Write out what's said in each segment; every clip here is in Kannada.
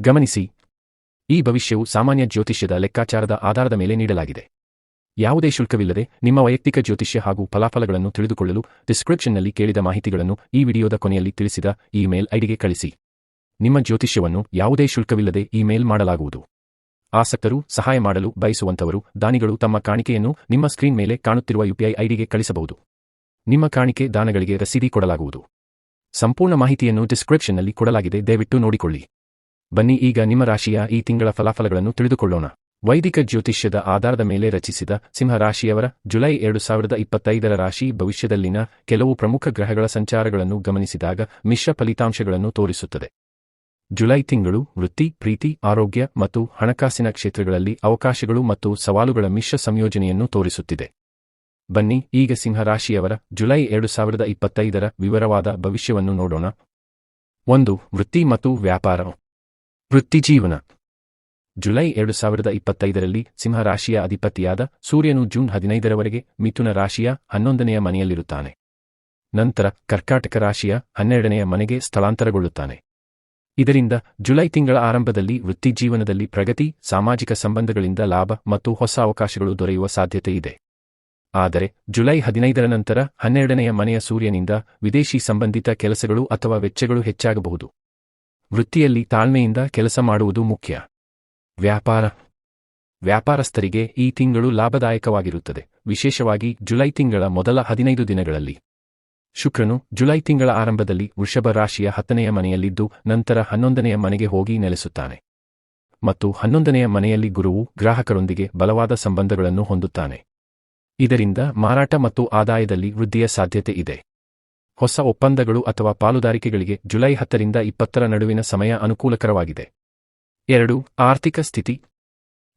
ಗಮನಿಸಿ. ಈ ಭವಿಷ್ಯವು ಸಾಮಾನ್ಯ ಜ್ಯೋತಿಷ್ಯದ ಲೆಕ್ಕಾಚಾರದ ಆಧಾರದ ಮೇಲೆ ನೀಡಲಾಗಿದೆ. ಯಾವುದೇ ಶುಲ್ಕವಿಲ್ಲದೆ ನಿಮ್ಮ ವೈಯಕ್ತಿಕ ಜ್ಯೋತಿಷ್ಯ ಹಾಗೂ ಫಲಾಫಲಗಳನ್ನು ತಿಳಿದುಕೊಳ್ಳಲು ಡಿಸ್ಕ್ರಿಪ್ಷನ್ನಲ್ಲಿ ಕೇಳಿದ ಮಾಹಿತಿಗಳನ್ನು ಈ ವಿಡಿಯೋದ ಕೊನೆಯಲ್ಲಿ ತಿಳಿಸಿದ ಇಮೇಲ್ ಐಡಿಗೆ ಕಳಿಸಿ. ನಿಮ್ಮ ಜ್ಯೋತಿಷ್ಯವನ್ನು ಯಾವುದೇ ಶುಲ್ಕವಿಲ್ಲದೆ ಇಮೇಲ್ ಮಾಡಲಾಗುವುದು. ಆಸಕ್ತರು, ಸಹಾಯ ಮಾಡಲು ಬಯಸುವಂತವರು ದಾನಿಗಳು ತಮ್ಮ ಕಾಣಿಕೆಯನ್ನು ನಿಮ್ಮ ಸ್ಕ್ರೀನ್ ಮೇಲೆ ಕಾಣುತ್ತಿರುವ ಯುಪಿಐ ಐಡಿಗೆ ಕಳಿಸಬಹುದು. ನಿಮ್ಮ ಕಾಣಿಕೆ ದಾನಗಳಿಗೆ ರಸೀದಿ ಕೊಡಲಾಗುವುದು. ಸಂಪೂರ್ಣ ಮಾಹಿತಿಯನ್ನು ಡಿಸ್ಕ್ರಿಪ್ಷನ್ನಲ್ಲಿ ಕೊಡಲಾಗಿದೆ, ದಯವಿಟ್ಟು ನೋಡಿಕೊಳ್ಳಿ. ಬನ್ನಿ, ಈಗ ನಿಮ್ಮ ರಾಶಿಯ ಈ ತಿಂಗಳ ಫಲಾಫಲಗಳನ್ನು ತಿಳಿದುಕೊಳ್ಳೋಣ. ವೈದಿಕ ಜ್ಯೋತಿಷ್ಯದ ಆಧಾರದ ಮೇಲೆ ರಚಿಸಿದ ಸಿಂಹ ರಾಶಿಯವರ ಜುಲೈ ಎರಡು ಸಾವಿರದ ಇಪ್ಪತ್ತೈದರ ರಾಶಿ ಭವಿಷ್ಯದಲ್ಲಿನ ಕೆಲವು ಪ್ರಮುಖ ಗ್ರಹಗಳ ಸಂಚಾರಗಳನ್ನು ಗಮನಿಸಿದಾಗ ಮಿಶ್ರ ಫಲಿತಾಂಶಗಳನ್ನು ತೋರಿಸುತ್ತದೆ. ಜುಲೈ ತಿಂಗಳು ವೃತ್ತಿ, ಪ್ರೀತಿ, ಆರೋಗ್ಯ ಮತ್ತು ಹಣಕಾಸಿನ ಕ್ಷೇತ್ರಗಳಲ್ಲಿ ಅವಕಾಶಗಳು ಮತ್ತು ಸವಾಲುಗಳ ಮಿಶ್ರ ಸಂಯೋಜನೆಯನ್ನು ತೋರಿಸುತ್ತಿದೆ. ಬನ್ನಿ, ಈಗ ಸಿಂಹ ರಾಶಿಯವರ ಜುಲೈ ಎರಡು ಸಾವಿರದ ಇಪ್ಪತ್ತೈದರ ವಿವರವಾದ ಭವಿಷ್ಯವನ್ನು ನೋಡೋಣ. ಒಂದು, ವೃತ್ತಿ ಮತ್ತು ವ್ಯಾಪಾರ. ವೃತ್ತಿಜೀವನ. ಜುಲೈ ಎರಡು ಸಾವಿರದ ಇಪ್ಪತ್ತೈದರಲ್ಲಿ ಸಿಂಹ ರಾಶಿಯ ಅಧಿಪತಿಯಾದ ಸೂರ್ಯನು ಜೂನ್ ಹದಿನೈದರವರೆಗೆ ಮಿಥುನ ರಾಶಿಯ ಹನ್ನೊಂದನೆಯ ಮನೆಯಲ್ಲಿರುತ್ತಾನೆ. ನಂತರ ಕರ್ಕಾಟಕ ರಾಶಿಯ ಹನ್ನೆರಡನೆಯ ಮನೆಗೆ ಸ್ಥಳಾಂತರಗೊಳ್ಳುತ್ತಾನೆ. ಇದರಿಂದ ಜುಲೈ ತಿಂಗಳ ಆರಂಭದಲ್ಲಿ ವೃತ್ತಿಜೀವನದಲ್ಲಿ ಪ್ರಗತಿ, ಸಾಮಾಜಿಕ ಸಂಬಂಧಗಳಿಂದ ಲಾಭ ಮತ್ತು ಹೊಸ ಅವಕಾಶಗಳು ದೊರೆಯುವ ಸಾಧ್ಯತೆ ಇದೆ ಆದರೆ ಜುಲೈ ಹದಿನೈದರ ನಂತರ ಹನ್ನೆರಡನೆಯ ಮನೆಯ ಸೂರ್ಯನಿಂದ ವಿದೇಶಿ ಸಂಬಂಧಿತ ಕೆಲಸಗಳು ಅಥವಾ ವೆಚ್ಚಗಳು ಹೆಚ್ಚಾಗಬಹುದು. ವೃತ್ತಿಯಲ್ಲಿ ತಾಳ್ಮೆಯಿಂದ ಕೆಲಸ ಮಾಡುವುದು ಮುಖ್ಯ. ವ್ಯಾಪಾರ. ವ್ಯಾಪಾರಸ್ಥರಿಗೆ ಈ ತಿಂಗಳು ಲಾಭದಾಯಕವಾಗಿರುತ್ತದೆ. ವಿಶೇಷವಾಗಿ ಜುಲೈ ತಿಂಗಳ ಮೊದಲ ಹದಿನೈದು ದಿನಗಳಲ್ಲಿ. ಶುಕ್ರನು ಜುಲೈ ತಿಂಗಳ ಆರಂಭದಲ್ಲಿ ವೃಷಭ ರಾಶಿಯ ಹತ್ತನೆಯ ಮನೆಯಲ್ಲಿದ್ದು, ನಂತರ ಹನ್ನೊಂದನೆಯ ಮನೆಗೆ ಹೋಗಿ ನೆಲೆಸುತ್ತಾನೆ. ಮತ್ತು ಹನ್ನೊಂದನೆಯ ಮನೆಯಲ್ಲಿ ಗುರುವು ಗ್ರಾಹಕರೊಂದಿಗೆ ಬಲವಾದ ಸಂಬಂಧಗಳನ್ನು ಹೊಂದುತ್ತಾನೆ. ಇದರಿಂದ ಮಾರಾಟ ಮತ್ತು ಆದಾಯದಲ್ಲಿ ವೃದ್ಧಿಯ ಸಾಧ್ಯತೆ ಇದೆ. ಹೊಸ ಒಪ್ಪಂದಗಳು ಅಥವಾ ಪಾಲುದಾರಿಕೆಗಳಿಗೆ ಜುಲೈ ಹತ್ತರಿಂದ ಇಪ್ಪತ್ತರ ನಡುವಿನ ಸಮಯ ಅನುಕೂಲಕರವಾಗಿದೆ. ಎರಡು, ಆರ್ಥಿಕ ಸ್ಥಿತಿ.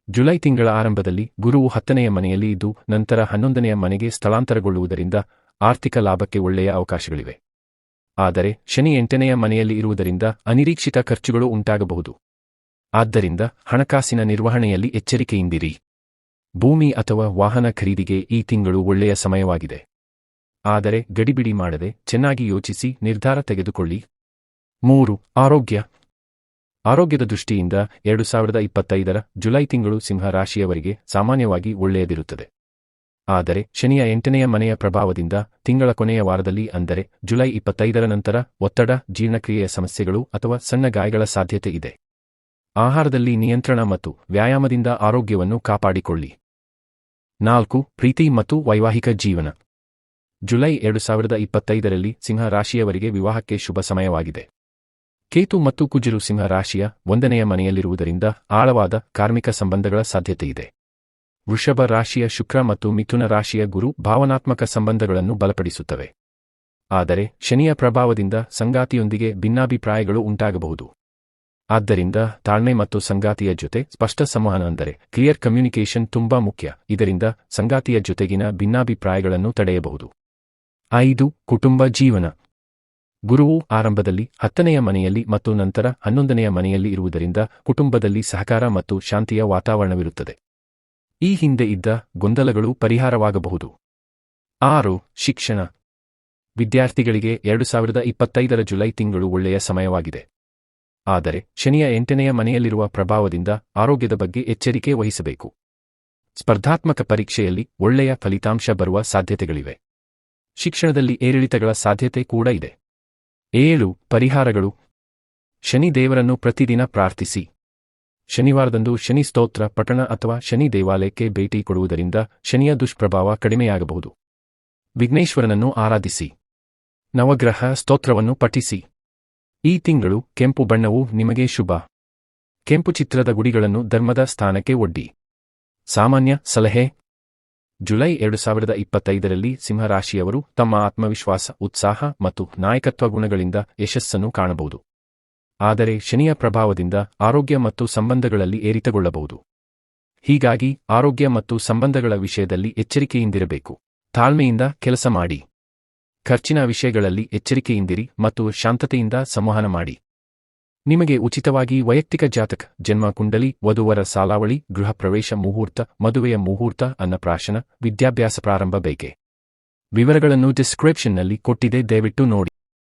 ಜುಲೈ ತಿಂಗಳ ಆರಂಭದಲ್ಲಿ ಗುರುವು ಹತ್ತನೆಯ ಮನೆಯಲ್ಲಿ ಇದ್ದು, ನಂತರ ಹನ್ನೊಂದನೆಯ ಮನೆಗೆ ಸ್ಥಳಾಂತರಗೊಳ್ಳುವುದರಿಂದ ಆರ್ಥಿಕ ಲಾಭಕ್ಕೆ ಒಳ್ಳೆಯ ಅವಕಾಶಗಳಿವೆ. ಆದರೆ, ಶನಿ ಎಂಟನೆಯ ಮನೆಯಲ್ಲಿ ಇರುವುದರಿಂದ ಅನಿರೀಕ್ಷಿತ ಖರ್ಚುಗಳು ಉಂಟಾಗಬಹುದು. ಆದ್ದರಿಂದ ಹಣಕಾಸಿನ ನಿರ್ವಹಣೆಯಲ್ಲಿ ಎಚ್ಚರಿಕೆಯಿಂದಿರಿ. ಭೂಮಿ ಅಥವಾ ವಾಹನ ಖರೀದಿಗೆ ಈ ತಿಂಗಳು ಒಳ್ಳೆಯ ಸಮಯವಾಗಿದೆ. ಆದರೆ ಗಡಿಬಿಡಿ ಮಾಡದೆ ಚೆನ್ನಾಗಿ ಯೋಚಿಸಿ ನಿರ್ಧಾರ ತೆಗೆದುಕೊಳ್ಳಿ. ಮೂರು, ಆರೋಗ್ಯ. ಆರೋಗ್ಯದ ದೃಷ್ಟಿಯಿಂದ ಎರಡು ಸಾವಿರದ ಇಪ್ಪತ್ತೈದರ ಜುಲೈ ತಿಂಗಳು ಸಿಂಹ ರಾಶಿಯವರಿಗೆ ಸಾಮಾನ್ಯವಾಗಿ ಒಳ್ಳೆಯದಿರುತ್ತದೆ. ಆದರೆ ಶನಿಯ ಎಂಟನೆಯ ಮನೆಯ ಪ್ರಭಾವದಿಂದ ತಿಂಗಳ ಕೊನೆಯ ವಾರದಲ್ಲಿ ಅಂದರೆ ಜುಲೈ ಇಪ್ಪತ್ತೈದರ ನಂತರ ಒತ್ತಡ, ಜೀರ್ಣಕ್ರಿಯೆಯ ಸಮಸ್ಯೆಗಳು ಅಥವಾ ಸಣ್ಣ ಗಾಯಗಳ ಸಾಧ್ಯತೆ ಇದೆ. ಆಹಾರದಲ್ಲಿ ನಿಯಂತ್ರಣ ಮತ್ತು ವ್ಯಾಯಾಮದಿಂದ ಆರೋಗ್ಯವನ್ನು ಕಾಪಾಡಿಕೊಳ್ಳಿ. ನಾಲ್ಕು, ಪ್ರೀತಿ ಮತ್ತು ವೈವಾಹಿಕ ಜೀವನ. ಜುಲೈ ಎರಡು ಸಾವಿರದ ಇಪ್ಪತ್ತೈದರಲ್ಲಿ ಸಿಂಹ ರಾಶಿಯವರಿಗೆ ವಿವಾಹಕ್ಕೆ ಶುಭ ಸಮಯವಾಗಿದೆ. ಕೇತು ಮತ್ತು ಕುಜಿರು ಸಿಂಹ ರಾಶಿಯ ಒಂದನೆಯ ಮನೆಯಲ್ಲಿರುವುದರಿಂದ ಆಳವಾದ ಕಾರ್ಮಿಕ ಸಂಬಂಧಗಳ ಸಾಧ್ಯತೆಯಿದೆ. ವೃಷಭ ರಾಶಿಯ ಶುಕ್ರ ಮತ್ತು ಮಿಥುನ ರಾಶಿಯ ಗುರು ಭಾವನಾತ್ಮಕ ಸಂಬಂಧಗಳನ್ನು ಬಲಪಡಿಸುತ್ತವೆ. ಆದರೆ ಶನಿಯ ಪ್ರಭಾವದಿಂದ ಸಂಗಾತಿಯೊಂದಿಗೆ ಭಿನ್ನಾಭಿಪ್ರಾಯಗಳು ಉಂಟಾಗಬಹುದು. ಆದ್ದರಿಂದ ತಾಳ್ಮೆ ಮತ್ತು ಸಂಗಾತಿಯ ಜೊತೆ ಸ್ಪಷ್ಟ ಸಂವಹನ ಅಂದರೆ ಕ್ಲಿಯರ್ ಕಮ್ಯುನಿಕೇಷನ್ ತುಂಬಾ ಮುಖ್ಯ. ಇದರಿಂದ ಸಂಗಾತಿಯ ಜೊತೆಗಿನ ಭಿನ್ನಾಭಿಪ್ರಾಯಗಳನ್ನು ತಡೆಯಬಹುದು. ಐದು ಕುಟುಂಬ ಜೀವನ. ಗುರುವು ಆರಂಭದಲ್ಲಿ ಹತ್ತನೆಯ ಮನೆಯಲ್ಲಿ ಮತ್ತು ನಂತರ ಹನ್ನೊಂದನೆಯ ಮನೆಯಲ್ಲಿ ಇರುವುದರಿಂದ ಕುಟುಂಬದಲ್ಲಿ ಸಹಕಾರ ಮತ್ತು ಶಾಂತಿಯ ವಾತಾವರಣವಿರುತ್ತದೆ. ಈ ಹಿಂದೆ ಇದ್ದ ಗೊಂದಲಗಳು ಪರಿಹಾರವಾಗಬಹುದು. ಆರು, ಶಿಕ್ಷಣ. ವಿದ್ಯಾರ್ಥಿಗಳಿಗೆ ಎರಡು ಸಾವಿರದ ಇಪ್ಪತ್ತೈದರ ಜುಲೈ ತಿಂಗಳು ಒಳ್ಳೆಯ ಸಮಯವಾಗಿದೆ. ಆದರೆ ಶನಿಯ ಎಂಟನೆಯ ಮನೆಯಲ್ಲಿರುವ ಪ್ರಭಾವದಿಂದ ಆರೋಗ್ಯದ ಬಗ್ಗೆ ಎಚ್ಚರಿಕೆ ವಹಿಸಬೇಕು. ಸ್ಪರ್ಧಾತ್ಮಕ ಪರೀಕ್ಷೆಯಲ್ಲಿ ಒಳ್ಳೆಯ ಫಲಿತಾಂಶ ಬರುವ ಸಾಧ್ಯತೆಗಳಿವೆ. ಶಿಕ್ಷಣದಲ್ಲಿ ಏರಿಳಿತಗಳ ಸಾಧ್ಯತೆ ಕೂಡ ಇದೆ. ಏಳು, ಪರಿಹಾರಗಳು. ಶನಿ ದೇವರನ್ನು ಪ್ರತಿದಿನ ಪ್ರಾರ್ಥಿಸಿ. ಶನಿವಾರದಂದು ಶನಿ ಸ್ತೋತ್ರ, ಪಠಣ ಅಥವಾ ಶನಿ ದೇವಾಲಯಕ್ಕೆ ಭೇಟಿ ಕೊಡುವುದರಿಂದ ಶನಿಯ ದುಷ್ಪ್ರಭಾವ ಕಡಿಮೆಯಾಗಬಹುದು. ವಿಘ್ನೇಶ್ವರನನ್ನು ಆರಾಧಿಸಿ. ನವಗ್ರಹ ಸ್ತೋತ್ರವನ್ನು ಪಠಿಸಿ. ಈ ತಿಂಗಳು ಕೆಂಪು ಬಣ್ಣವು ನಿಮಗೆ ಶುಭ. ಕೆಂಪು ಚಿತ್ರದ ಗುಡಿಗಳನ್ನು ಧರ್ಮದ ಸ್ಥಾನಕ್ಕೆ ಒಡ್ಡಿ. ಸಾಮಾನ್ಯ ಸಲಹೆ ಜುಲೈ ಎರಡು ಸಾವಿರದ ಇಪ್ಪತ್ತೈದರಲ್ಲಿ ಸಿಂಹರಾಶಿಯವರು ತಮ್ಮ ಆತ್ಮವಿಶ್ವಾಸ, ಉತ್ಸಾಹ ಮತ್ತು ನಾಯಕತ್ವ ಗುಣಗಳಿಂದ ಯಶಸ್ಸನ್ನು ಕಾಣಬಹುದು. ಆದರೆ ಶನಿಯ ಪ್ರಭಾವದಿಂದ ಆರೋಗ್ಯ ಮತ್ತು ಸಂಬಂಧಗಳಲ್ಲಿ ಏರಿತಗೊಳ್ಳಬಹುದು. ಹೀಗಾಗಿ ಆರೋಗ್ಯ ಮತ್ತು ಸಂಬಂಧಗಳ ವಿಷಯದಲ್ಲಿ ಎಚ್ಚರಿಕೆಯಿಂದಿರಬೇಕು. ತಾಳ್ಮೆಯಿಂದ ಕೆಲಸ ಮಾಡಿ. ಖರ್ಚಿನ ವಿಷಯಗಳಲ್ಲಿ ಎಚ್ಚರಿಕೆಯಿಂದಿರಿ ಮತ್ತು ಶಾಂತತೆಯಿಂದ ಸಂವಹನ ಮಾಡಿ. ನಿಮಗೆ ಉಚಿತವಾಗಿ ವೈಯಕ್ತಿಕ ಜಾತಕ, ಜನ್ಮ ಕುಂಡಲಿ, ವಧುವರ ಸಾಲಾವಳಿ, ಗೃಹ ಪ್ರವೇಶ ಮುಹೂರ್ತ, ಮದುವೆಯ ಮುಹೂರ್ತ, ಅನ್ನಪ್ರಾಶನ, ವಿದ್ಯಾಭ್ಯಾಸ ಪ್ರಾರಂಭ ಬೇಕೆ? ವಿವರಗಳನ್ನು ಡಿಸ್ಕ್ರಿಪ್ಷನ್ನಲ್ಲಿ ಕೊಟ್ಟಿದೆ, ದಯವಿಟ್ಟು ನೋಡಿ.